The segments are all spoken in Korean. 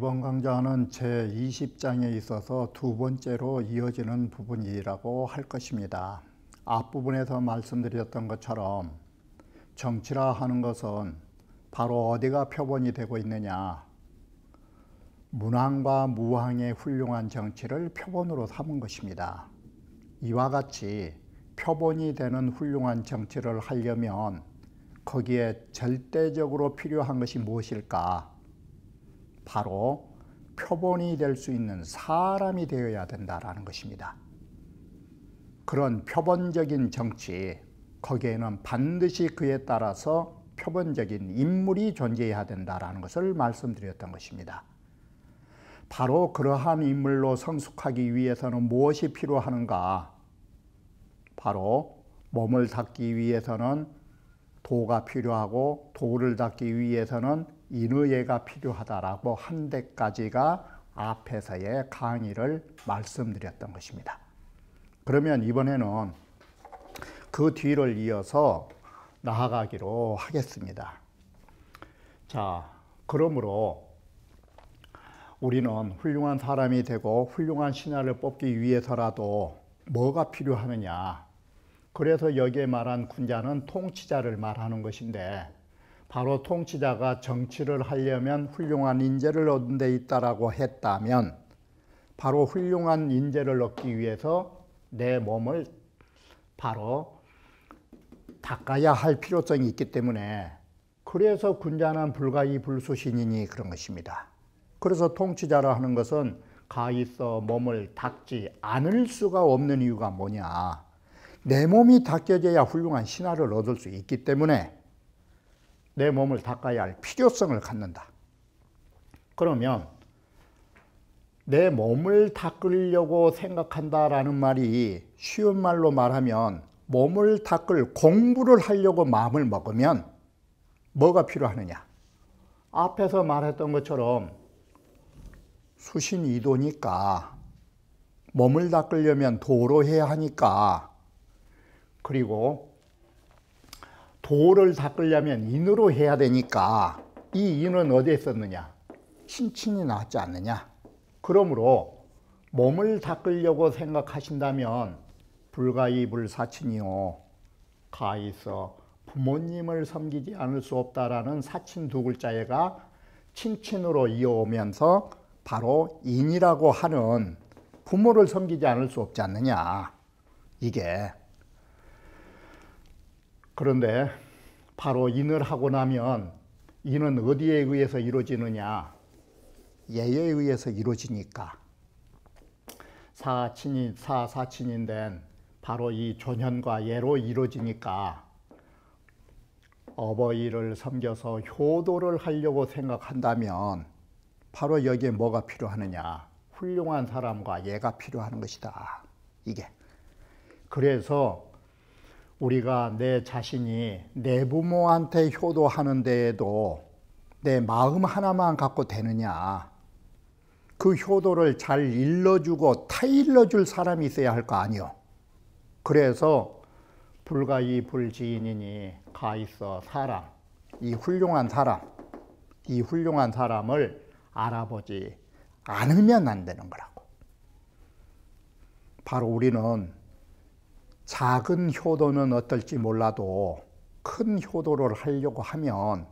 이번 강좌는 제20장에 있어서 두 번째로 이어지는 부분이라고 할 것입니다. 앞부분에서 말씀드렸던 것처럼 정치라 하는 것은 바로 어디가 표본이 되고 있느냐 문항과 무항의 훌륭한 정치를 표본으로 삼은 것입니다. 이와 같이 표본이 되는 훌륭한 정치를 하려면 거기에 절대적으로 필요한 것이 무엇일까? 바로 표본이 될 수 있는 사람이 되어야 된다라는 것입니다. 그런 표본적인 정치, 거기에는 반드시 그에 따라서 표본적인 인물이 존재해야 된다라는 것을 말씀드렸던 것입니다. 바로 그러한 인물로 성숙하기 위해서는 무엇이 필요하는가? 바로 몸을 닦기 위해서는 도가 필요하고 도를 닦기 위해서는 인의예가 필요하다라고 한 데까지가 앞에서의 강의를 말씀드렸던 것입니다. 그러면 이번에는 그 뒤를 이어서 나아가기로 하겠습니다. 자, 그러므로 우리는 훌륭한 사람이 되고 훌륭한 신하를 뽑기 위해서라도 뭐가 필요하느냐. 그래서 여기에 말한 군자는 통치자를 말하는 것인데 바로 통치자가 정치를 하려면 훌륭한 인재를 얻는 데 있다라고 했다면 바로 훌륭한 인재를 얻기 위해서 내 몸을 바로 닦아야 할 필요성이 있기 때문에 그래서 군자는 불가이 불수신이니 그런 것입니다. 그래서 통치자라 하는 것은 가 있어 몸을 닦지 않을 수가 없는 이유가 뭐냐. 내 몸이 닦여져야 훌륭한 신화를 얻을 수 있기 때문에 내 몸을 닦아야 할 필요성을 갖는다. 그러면 내 몸을 닦으려고 생각한다라는 말이 쉬운 말로 말하면 몸을 닦을 공부를 하려고 마음을 먹으면 뭐가 필요하느냐? 앞에서 말했던 것처럼 수신 이도니까 몸을 닦으려면 도로 해야 하니까 그리고 도를 닦으려면 인으로 해야 되니까 이 인은 어디에 썼느냐? 신친이 나왔지 않느냐? 그러므로 몸을 닦으려고 생각하신다면 불가이불사친이요 가있어 부모님을 섬기지 않을 수 없다라는 사친 두 글자에가 친친으로 이어오면서 바로 인이라고 하는 부모를 섬기지 않을 수 없지 않느냐 이게 그런데 바로 인을 하고 나면 인은 어디에 의해서 이루어지느냐? 예에 의해서 이루어지니까. 사친이 사사친인데 바로 이 조년과 예로 이루어지니까 어버이를 섬겨서 효도를 하려고 생각한다면 바로 여기에 뭐가 필요하느냐? 훌륭한 사람과 예가 필요한 것이다. 이게. 그래서 우리가 내 자신이 내 부모한테 효도하는 데에도 내 마음 하나만 갖고 되느냐. 그 효도를 잘 일러주고 타일러줄 사람이 있어야 할 거 아니요. 그래서 불가이 불지인이니 가 있어 사람, 이 훌륭한 사람, 이 훌륭한 사람을 알아보지 않으면 안 되는 거라고. 바로 우리는 작은 효도는 어떨지 몰라도 큰 효도를 하려고 하면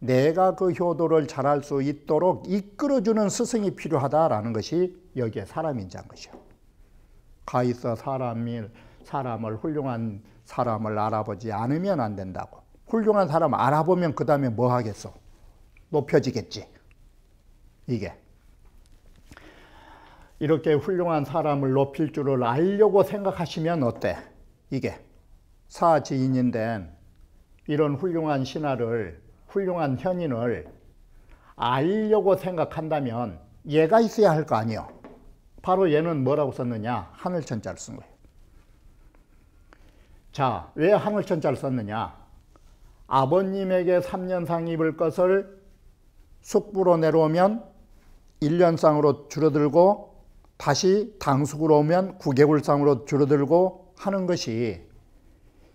내가 그 효도를 잘할 수 있도록 이끌어주는 스승이 필요하다라는 것이 여기에 사람인자인 것이요. 가 있어 사람이 사람을 훌륭한 사람을 알아보지 않으면 안 된다고. 훌륭한 사람 알아보면 그 다음에 뭐 하겠어? 높여지겠지. 이게. 이렇게 훌륭한 사람을 높일 줄을 알려고 생각하시면 어때? 이게 사지인인데 이런 훌륭한 신하를 훌륭한 현인을 알려고 생각한다면 얘가 있어야 할 거 아니요. 바로 얘는 뭐라고 썼느냐? 하늘천자를 쓴 거예요. 자, 왜 하늘천자를 썼느냐? 아버님에게 3년상 입을 것을 숙부로 내려오면 1년상으로 줄어들고 다시 당숙으로 오면 9개월상으로 줄어들고 하는 것이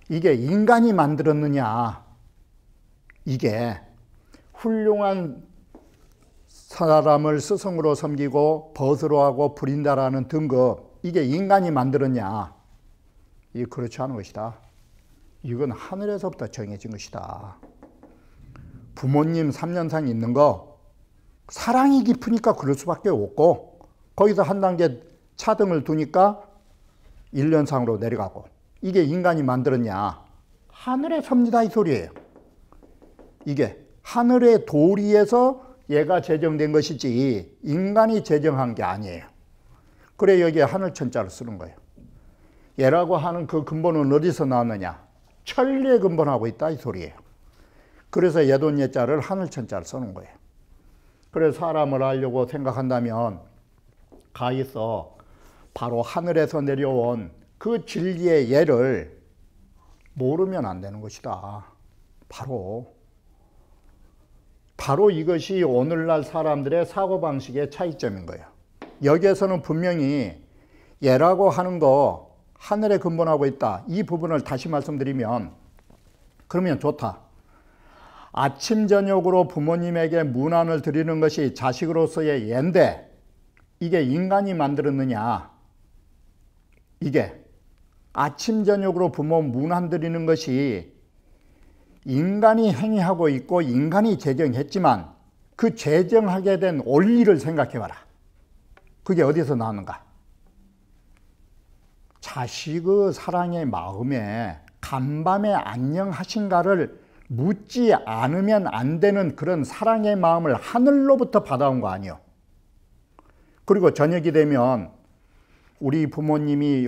이게 인간이 만들었느냐 이게 훌륭한 사람을 스승으로 섬기고 벗으로 하고 부린다라는 등급 이게 인간이 만들었냐? 이 그렇지 않은 것이다. 이건 하늘에서부터 정해진 것이다. 부모님 3년상 있는 거 사랑이 깊으니까 그럴 수밖에 없고 거기서 한 단계 차등을 두니까 1년상으로 내려가고 이게 인간이 만들었냐? 하늘의 섭니다 이 소리예요. 이게 하늘의 도리에서 얘가 제정된 것이지 인간이 제정한 게 아니에요. 그래 여기에 하늘 천자를 쓰는 거예요. 얘라고 하는 그 근본은 어디서 나왔느냐? 천리의 근본하고 있다 이 소리예요. 그래서 예돈 예자를 하늘 천자를 써는 거예요. 그래서 사람을 알려고 생각한다면 가 있어 바로 하늘에서 내려온 그 진리의 예를 모르면 안 되는 것이다. 바로 바로 이것이 오늘날 사람들의 사고방식의 차이점인 거예요. 여기에서는 분명히 예라고 하는 거 하늘에 근본하고 있다. 이 부분을 다시 말씀드리면 그러면 좋다. 아침 저녁으로 부모님에게 문안을 드리는 것이 자식으로서의 예인데 이게 인간이 만들었느냐? 이게 아침 저녁으로 부모 문안 드리는 것이 인간이 행위하고 있고 인간이 제정했지만 그 제정하게 된 원리를 생각해 봐라. 그게 어디서 나오는가? 자식의 사랑의 마음에 간밤에 안녕하신가를 묻지 않으면 안 되는 그런 사랑의 마음을 하늘로부터 받아온 거 아니요. 그리고 저녁이 되면 우리 부모님이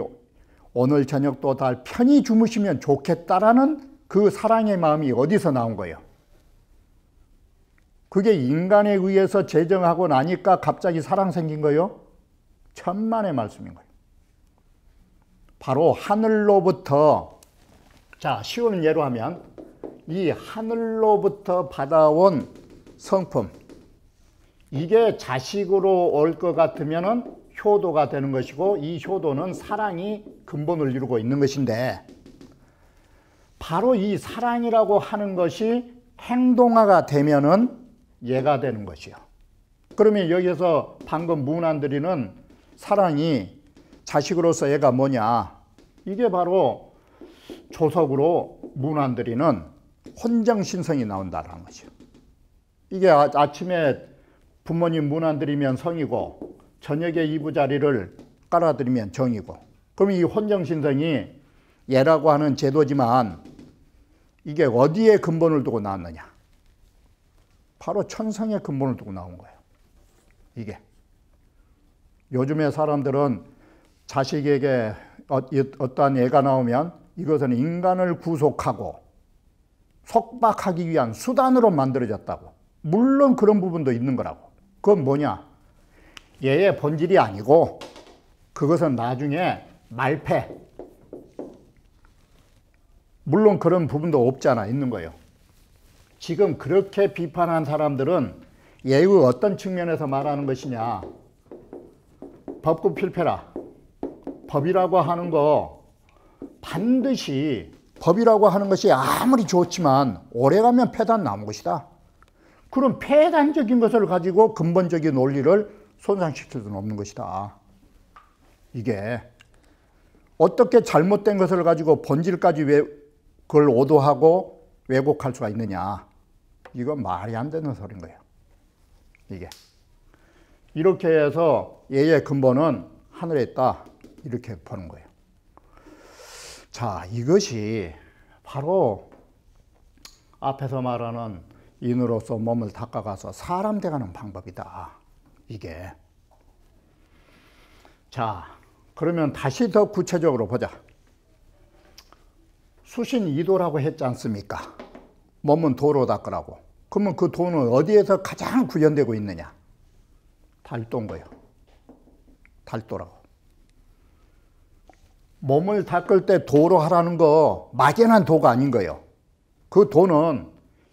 오늘 저녁도 다 편히 주무시면 좋겠다라는 그 사랑의 마음이 어디서 나온 거예요? 그게 인간에 의해서 제정하고 나니까 갑자기 사랑 생긴 거예요? 천만의 말씀인 거예요. 바로 하늘로부터 자 쉬운 예로 하면 이 하늘로부터 받아온 성품 이게 자식으로 올 것 같으면 효도가 되는 것이고 이 효도는 사랑이 근본을 이루고 있는 것인데 바로 이 사랑이라고 하는 것이 행동화가 되면은 얘가 되는 것이요. 그러면 여기서 방금 문안드리는 사랑이 자식으로서 얘가 뭐냐? 이게 바로 조석으로 문안드리는 혼정신성이 나온다는 거죠. 이게 아, 아침에 부모님 문안드리면 성이고 저녁에 이부자리를 깔아드리면 정이고 그럼 이 혼정신성이 예라고 하는 제도지만 이게 어디에 근본을 두고 나왔느냐? 바로 천성의 근본을 두고 나온 거예요. 이게. 요즘에 사람들은 자식에게 어, 어떠한 애가 나오면 이것은 인간을 구속하고 속박하기 위한 수단으로 만들어졌다고. 물론 그런 부분도 있는 거라고. 그건 뭐냐? 얘의 본질이 아니고 그것은 나중에 말패, 물론 그런 부분도 없잖아 있는 거예요. 지금 그렇게 비판한 사람들은 예의 어떤 측면에서 말하는 것이냐. 법구 필패라. 법이라고 하는 거 반드시 법이라고 하는 것이 아무리 좋지만 오래가면 폐단 나온 것이다. 그런 폐단적인 것을 가지고 근본적인 논리를 손상시킬 수는 없는 것이다. 이게 어떻게 잘못된 것을 가지고 본질까지 왜 그걸 오도하고 왜곡할 수가 있느냐. 이건 말이 안 되는 소리인 거예요. 이게. 이렇게 해서 예의 근본은 하늘에 있다. 이렇게 보는 거예요. 자, 이것이 바로 앞에서 말하는 인으로서 몸을 닦아가서 사람 돼가는 방법이다. 이게. 자, 그러면 다시 더 구체적으로 보자. 수신 이도라고 했지 않습니까? 몸은 도로 닦으라고. 그러면 그 도는 어디에서 가장 구현되고 있느냐? 달도인 거예요. 달도라고. 몸을 닦을 때 도로 하라는 거 막연한 도가 아닌 거예요. 그 도는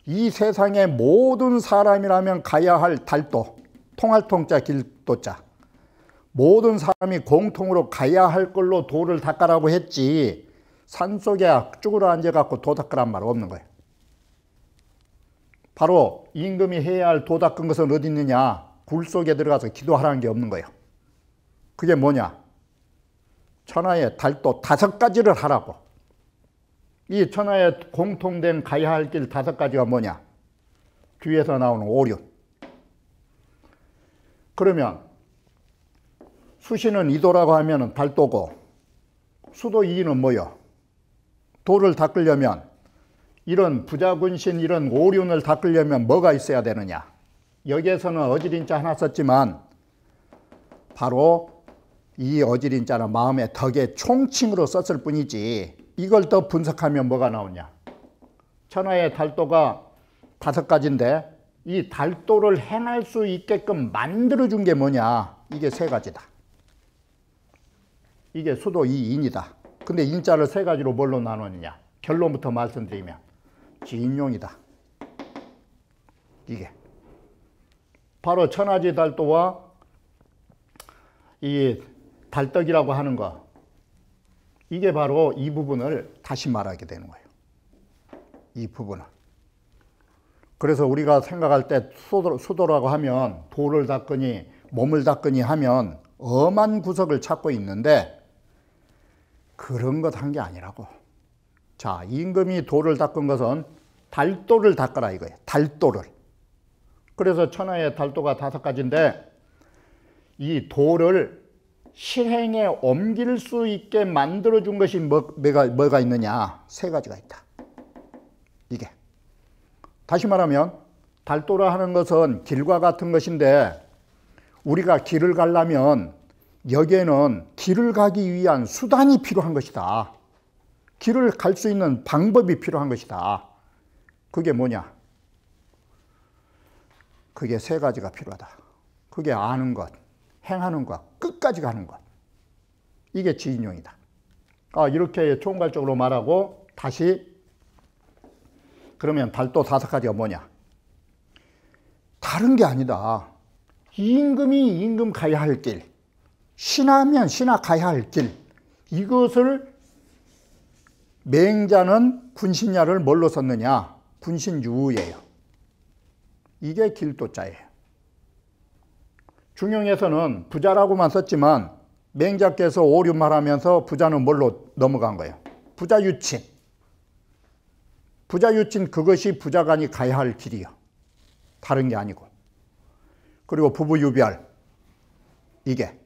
이 세상의 모든 사람이라면 가야 할 달도, 통할 통자 길도자. 모든 사람이 공통으로 가야 할 걸로 도를 닦아라고 했지 산속에 쭈그러 앉아갖고 도 닦으란 말 없는 거예요. 바로 임금이 해야 할 도 닦은 것은 어디 있느냐? 굴 속에 들어가서 기도하라는 게 없는 거예요. 그게 뭐냐? 천하의 달도 다섯 가지를 하라고. 이 천하의 공통된 가야 할 길 다섯 가지가 뭐냐? 뒤에서 나오는 오륜. 그러면 수시는 이도라고 하면 달도고 수도 이는 뭐요? 도를 닦으려면 이런 부자군신 이런 오륜을 닦으려면 뭐가 있어야 되느냐? 여기에서는 어지린자 하나 썼지만 바로 이 어지린자는 마음의 덕의 총칭으로 썼을 뿐이지 이걸 더 분석하면 뭐가 나오냐? 천하의 달도가 다섯 가지인데 이 달도를 행할 수 있게끔 만들어준 게 뭐냐? 이게 세 가지다. 이게 수도 이 인이다. 근데 인자를 세 가지로 뭘로 나누느냐? 결론부터 말씀드리면 지인용이다. 이게 바로 천하지 달도와 이 달떡이라고 하는 거 이게 바로 이 부분을 다시 말하게 되는 거예요. 이 부분을. 그래서 우리가 생각할 때 수도, 라고 하면 돌을 닦으니 몸을 닦으니 하면 엄한 구석을 찾고 있는데 그런 것 한 게 아니라고. 자, 임금이 돌을 닦은 것은 달도를 닦아라 이거예요. 달도를. 그래서 천하의 달도가 다섯 가지인데 이 도를 실행에 옮길 수 있게 만들어 준 것이 뭐, 뭐가, 뭐가 있느냐? 세 가지가 있다. 이게. 다시 말하면 달도라 하는 것은 길과 같은 것인데 우리가 길을 가려면 여기에는 길을 가기 위한 수단이 필요한 것이다. 길을 갈 수 있는 방법이 필요한 것이다. 그게 뭐냐? 그게 세 가지가 필요하다. 그게 아는 것, 행하는 것, 끝까지 가는 것. 이게 지인용이다. 아, 이렇게 총괄적으로 말하고 다시 그러면 달도 다섯 가지가 뭐냐? 다른 게 아니다. 임금이 임금 가야 할 길, 신하면 신하 가야 할 길, 이것을 맹자는 군신야를 뭘로 썼느냐? 군신유예요. 이게 길도자예요. 중용에서는 부자라고만 썼지만 맹자께서 오륜말하면서 부자는 뭘로 넘어간 거예요? 부자 유친. 부자 유친 그것이 부자간이 가야 할 길이요. 다른 게 아니고. 그리고 부부유별. 이게.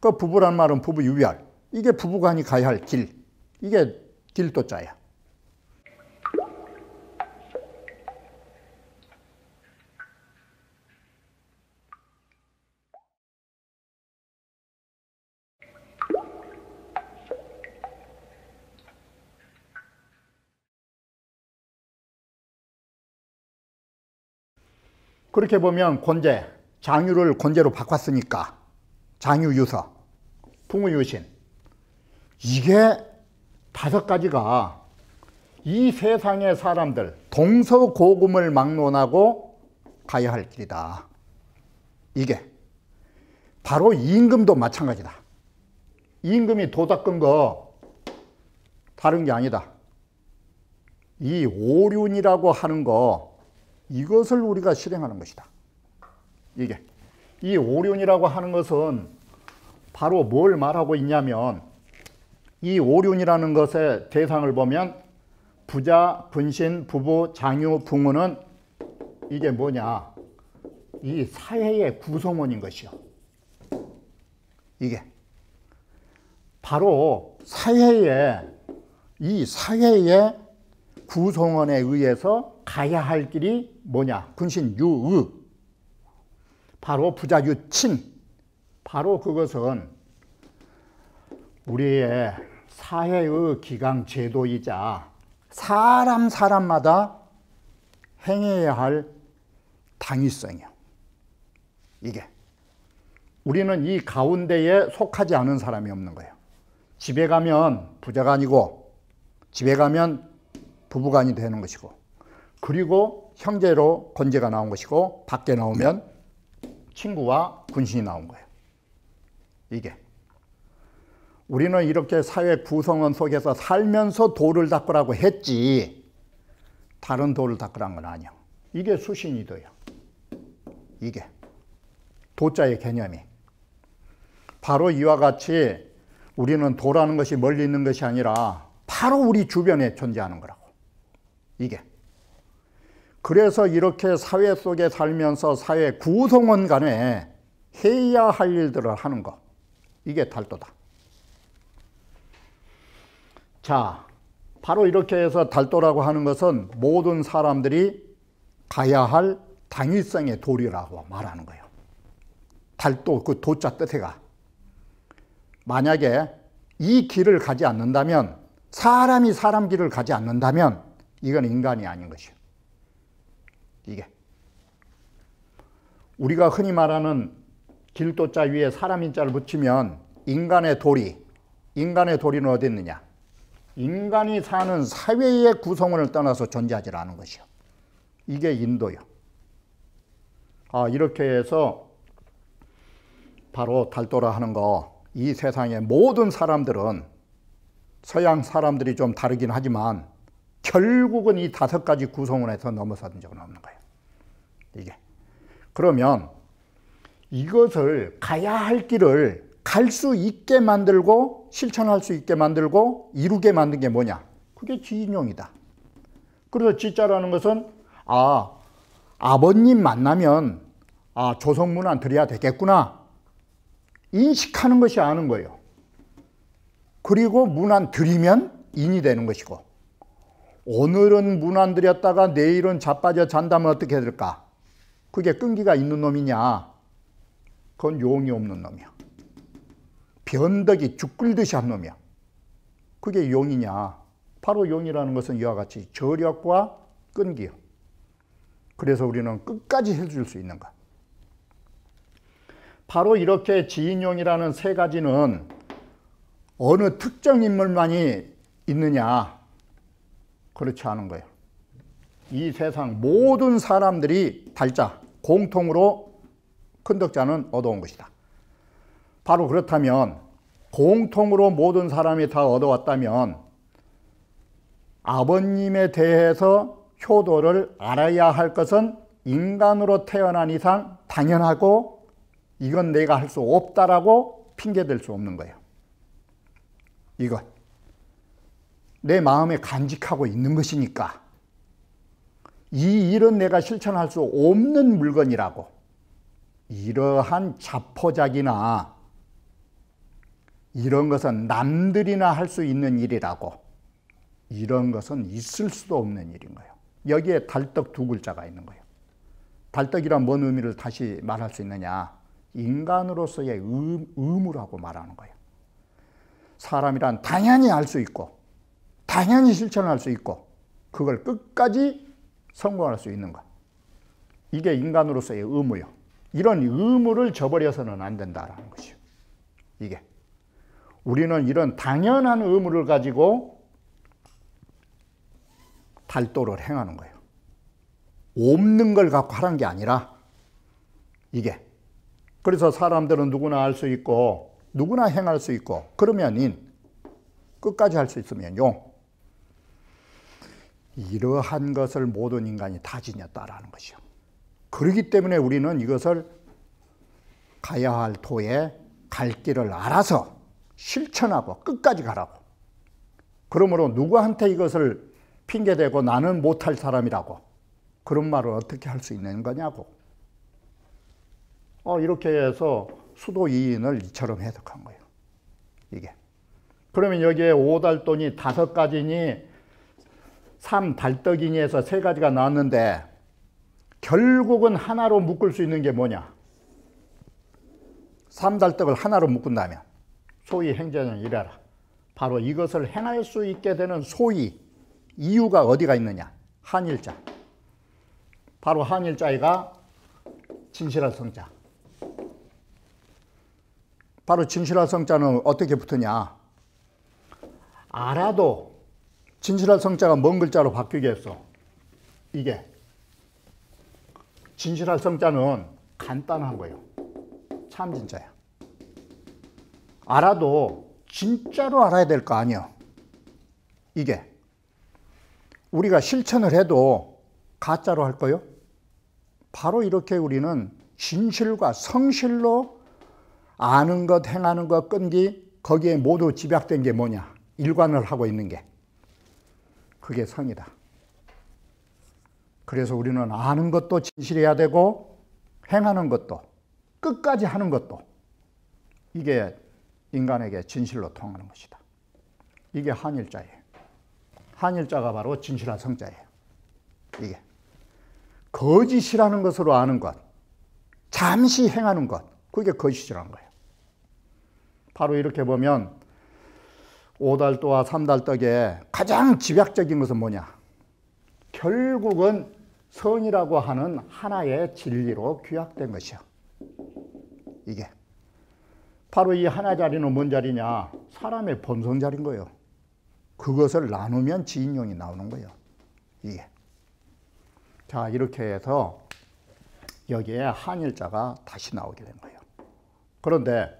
그 부부란 말은 부부유별. 이게 부부간이 가야 할 길. 이게 길도자야. 그렇게 보면 권제, 장유를 권제로 바꿨으니까 장유유서, 풍우유신 이게 다섯 가지가 이 세상의 사람들 동서고금을 막론하고 가야 할 길이다. 이게 바로 임금도 마찬가지다. 임금이 도 닦은 거 다른 게 아니다. 이 오륜이라고 하는 거 이것을 우리가 실행하는 것이다. 이게 이 오륜이라고 하는 것은 바로 뭘 말하고 있냐면 이 오륜이라는 것의 대상을 보면 부자, 분신, 부부, 장유, 붕우는 이게 뭐냐? 이 사회의 구성원인 것이요. 이게 바로 사회의 이 사회의 구성원에 의해서 가야 할 길이 뭐냐? 군신 유의. 바로 부자 유친. 바로 그것은 우리의 사회의 기강 제도이자 사람 사람마다 행해야 할 당위성이요. 이게. 우리는 이 가운데에 속하지 않은 사람이 없는 거예요. 집에 가면 부자가 아니고 집에 가면 부부간이 되는 것이고 그리고 형제로 권제가 나온 것이고 밖에 나오면 친구와 군신이 나온 거예요. 이게. 우리는 이렇게 사회 구성원 속에서 살면서 도를 닦으라고 했지 다른 도를 닦으란 건 아니야. 이게 수신이도요. 이게. 도자의 개념이. 바로 이와 같이 우리는 도라는 것이 멀리 있는 것이 아니라 바로 우리 주변에 존재하는 거라고. 이게. 그래서 이렇게 사회 속에 살면서 사회 구성원 간에 해야 할 일들을 하는 것. 이게 달도다. 자, 바로 이렇게 해서 달도라고 하는 것은 모든 사람들이 가야 할 당위성의 도리라고 말하는 거예요. 달도 그 도자 뜻에가. 만약에 이 길을 가지 않는다면 사람이 사람 길을 가지 않는다면 이건 인간이 아닌 것이요. 이게 우리가 흔히 말하는 길도자 위에 사람 인 자를 붙이면 인간의 도리, 인간의 도리는 어디 있느냐? 인간이 사는 사회의 구성원을 떠나서 존재하지 않은 것이요. 이게 인도요. 아, 이렇게 해서 바로 달도라 하는 거, 이 세상의 모든 사람들은 서양 사람들이 좀 다르긴 하지만 결국은 이 다섯 가지 구성원에서 넘어서는 적은 없는 거예요. 이게. 그러면 이것을 가야 할 길을 갈 수 있게 만들고 실천할 수 있게 만들고 이루게 만든 게 뭐냐? 그게 지인용이다. 그래서 지자라는 것은 아 아버님 만나면 아 조성문안 드려야 되겠구나 인식하는 것이 아는 거예요. 그리고 문안 드리면 인이 되는 것이고 오늘은 문안 드렸다가 내일은 자빠져 잔다면 어떻게 될까? 그게 끈기가 있는 놈이냐? 그건 용이 없는 놈이야. 변덕이 죽 끓듯이 한 놈이야. 그게 용이냐? 바로 용이라는 것은 이와 같이 저력과 끈기요. 그래서 우리는 끝까지 해줄 수 있는 것. 바로 이렇게 지인용이라는 세 가지는 어느 특정 인물만이 있느냐? 그렇지 않은 거예요. 이 세상 모든 사람들이 달자, 공통으로 큰 덕자는 얻어온 것이다. 바로 그렇다면 공통으로 모든 사람이 다 얻어왔다면 아버님에 대해서 효도를 알아야 할 것은 인간으로 태어난 이상 당연하고 이건 내가 할 수 없다라고 핑계댈 수 없는 거예요. 이것. 내 마음에 간직하고 있는 것이니까 이 일은 내가 실천할 수 없는 물건이라고 이러한 자포자기나 이런 것은 남들이나 할 수 있는 일이라고 이런 것은 있을 수도 없는 일인 거예요. 여기에 달떡 두 글자가 있는 거예요. 달떡이란 뭔 의미를 다시 말할 수 있느냐? 인간으로서의 의, 의무라고 말하는 거예요. 사람이란 당연히 알 수 있고, 당연히 실천할 수 있고, 그걸 끝까지 성공할 수 있는 것. 이게 인간으로서의 의무요. 이런 의무를 저버려서는 안 된다라는 것이요. 이게. 우리는 이런 당연한 의무를 가지고 달도를 행하는 거예요. 없는 걸 갖고 하는 게 아니라 이게. 그래서 사람들은 누구나 알 수 있고 누구나 행할 수 있고 그러면 인 끝까지 할 수 있으면 용. 이러한 것을 모든 인간이 다 지녔다라는 것이요. 그렇기 때문에 우리는 이것을 가야 할 도에 갈 길을 알아서 실천하고 끝까지 가라고. 그러므로 누구한테 이것을 핑계대고 나는 못할 사람이라고 그런 말을 어떻게 할 수 있는 거냐고. 어, 이렇게 해서 수도 이인을 이처럼 해석한 거예요. 이게. 그러면 여기에 오달돈이 다섯 가지니 삼달떡이니 해서 세 가지가 나왔는데 결국은 하나로 묶을 수 있는 게 뭐냐? 삼달떡을 하나로 묶은다면 소위 행전을 이래라. 바로 이것을 행할 수 있게 되는 소위 이유가 어디가 있느냐? 한일자. 바로 한일자가 진실한 성자. 바로 진실한 성자는 어떻게 붙으냐? 알아도 진실한 성자가 뭔 글자로 바뀌겠어? 이게. 진실한 성자는 간단한 거예요. 참 진짜야. 알아도 진짜로 알아야 될 거 아니야. 이게. 우리가 실천을 해도 가짜로 할 거요? 바로 이렇게 우리는 진실과 성실로 아는 것, 행하는 것, 끈기 거기에 모두 집약된 게 뭐냐? 일관을 하고 있는 게. 그게 성이다. 그래서 우리는 아는 것도 진실해야 되고 행하는 것도 끝까지 하는 것도 이게 인간에게 진실로 통하는 것이다. 이게 한일자예요. 한일자가 바로 진실한 성자예요. 이게 거짓이라는 것으로 아는 것, 잠시 행하는 것, 그게 거짓이라는 거예요. 바로 이렇게 보면 오달도와 삼달떡의 가장 집약적인 것은 뭐냐? 결국은 성이라고 하는 하나의 진리로 규약된 것이요. 이게. 바로 이 하나 자리는 뭔 자리냐? 사람의 본성 자리인 거예요. 그것을 나누면 지인용이 나오는 거예요. 이게. 자, 이렇게 해서 여기에 한일자가 다시 나오게 된 거예요. 그런데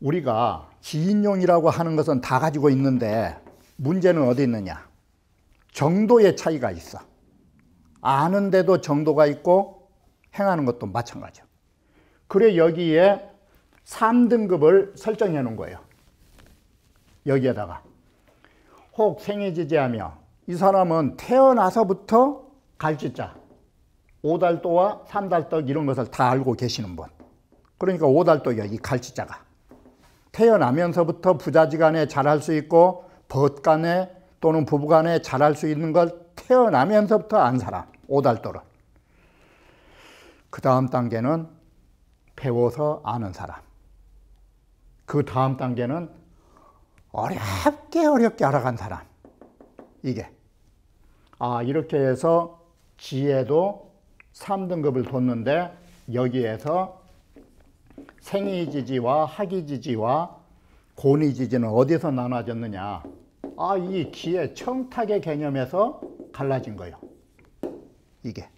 우리가 지인용이라고 하는 것은 다 가지고 있는데 문제는 어디 있느냐? 정도의 차이가 있어. 아는데도 정도가 있고 행하는 것도 마찬가지야. 그래 여기에 3등급을 설정해 놓은 거예요. 여기에다가 혹 생애지지하며 이 사람은 태어나서부터 갈지자 오달도와 삼달떡 이런 것을 다 알고 계시는 분. 그러니까 오달떡이야 이 갈지자가. 태어나면서부터 부자지간에 잘할 수 있고 벗간에 또는 부부간에 잘할 수 있는 걸 태어나면서부터 안 사람 오달도를. 그 다음 단계는 배워서 아는 사람. 그 다음 단계는 어렵게 어렵게 알아간 사람. 이게. 아, 이렇게 해서 지혜도 3등급을 뒀는데 여기에서 생이지지와 학이지지와 고니지지는 어디서 나눠졌느냐. 아, 이 기의 청탁의 개념에서 갈라진 거예요. 이게.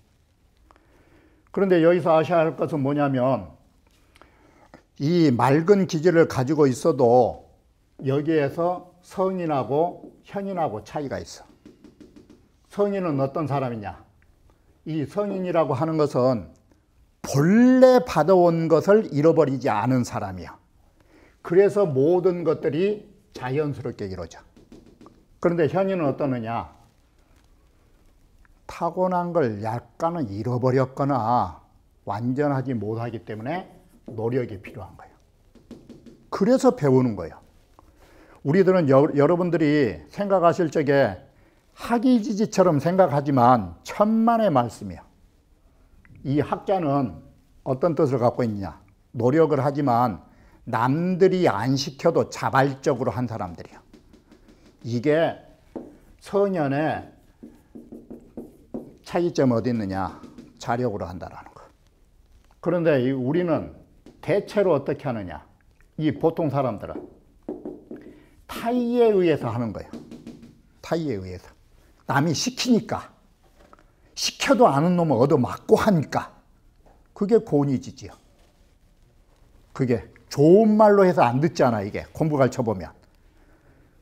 그런데 여기서 아셔야 할 것은 뭐냐면 이 맑은 기질을 가지고 있어도 여기에서 성인하고 현인하고 차이가 있어. 성인은 어떤 사람이냐? 이 성인이라고 하는 것은 본래 받아온 것을 잃어버리지 않은 사람이야. 그래서 모든 것들이 자연스럽게 이루어져. 그런데 현인은 어떠느냐? 타고난 걸 약간은 잃어버렸거나 완전하지 못하기 때문에 노력이 필요한 거예요. 그래서 배우는 거예요. 우리들은 여, 러분들이 생각하실 적에 학이지지처럼 생각하지만 천만의 말씀이야. 이 학자는 어떤 뜻을 갖고 있냐? 노력을 하지만 남들이 안 시켜도 자발적으로 한 사람들이야. 이게 서년의 차이점 어디 있느냐? 자력으로 한다라는 거. 그런데 우리는 대체로 어떻게 하느냐? 이 보통 사람들은 타이에 의해서 하는 거예요. 타이에 의해서. 남이 시키니까. 시켜도 아는 놈을 얻어맞고 하니까. 그게 고니지지요. 그게 좋은 말로 해서 안 듣잖아, 이게. 공부 가르쳐 보면.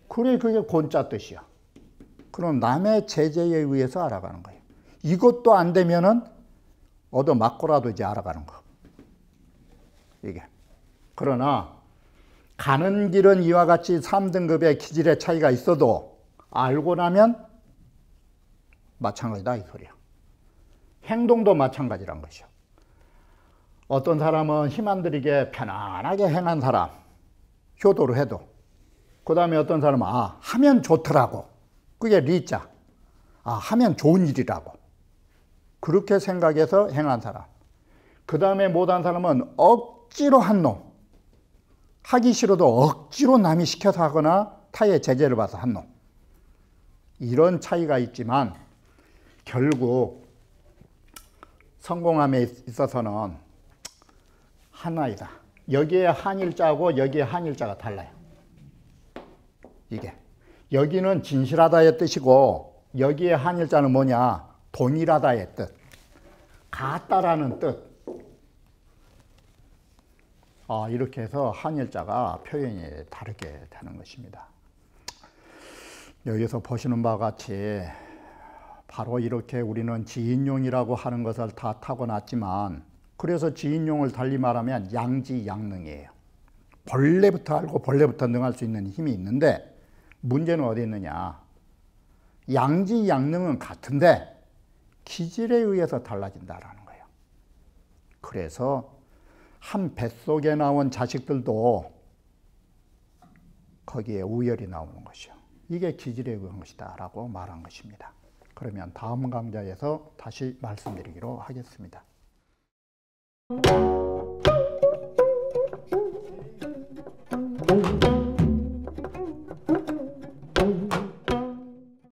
그래, 그게 곤자 뜻이야. 그럼 남의 제재에 의해서 알아가는 거예요. 이것도 안 되면은 얻어맞고라도 이제 알아가는 거. 이게. 그러나 가는 길은 이와 같이 3등급의 기질의 차이가 있어도 알고 나면 마찬가지다 이 소리야. 행동도 마찬가지란 것이요. 어떤 사람은 힘 안 들이게 편안하게 행한 사람, 효도를 해도. 그 다음에 어떤 사람은, 아, 하면 좋더라고. 그게 리자. 아, 하면 좋은 일이라고. 그렇게 생각해서 행한 사람. 그 다음에 못한 사람은 억지로 한 놈. 하기 싫어도 억지로 남이 시켜서 하거나 타의 제재를 받아서 한 놈. 이런 차이가 있지만 결국 성공함에 있어서는 하나이다. 여기에 한일자고 여기에 한일자가 달라요. 이게. 여기는 진실하다의 뜻이고 여기에 한일자는 뭐냐? 동일하다의 뜻. 같다라는 뜻. 어, 이렇게 해서 한일자가 표현이 다르게 되는 것입니다. 여기서 보시는 바와 같이 바로 이렇게 우리는 지인용이라고 하는 것을 다 타고났지만 그래서 지인용을 달리 말하면 양지양능이에요. 벌레부터 알고 벌레부터 능할 수 있는 힘이 있는데 문제는 어디 있느냐. 양지양능은 같은데 기질에 의해서 달라진다라는 거예요. 그래서 한 뱃속에 나온 자식들도 거기에 우열이 나오는 것이요. 이게 기질에 의한 것이다라고 말한 것입니다. 그러면 다음 강좌에서 다시 말씀드리기로 하겠습니다.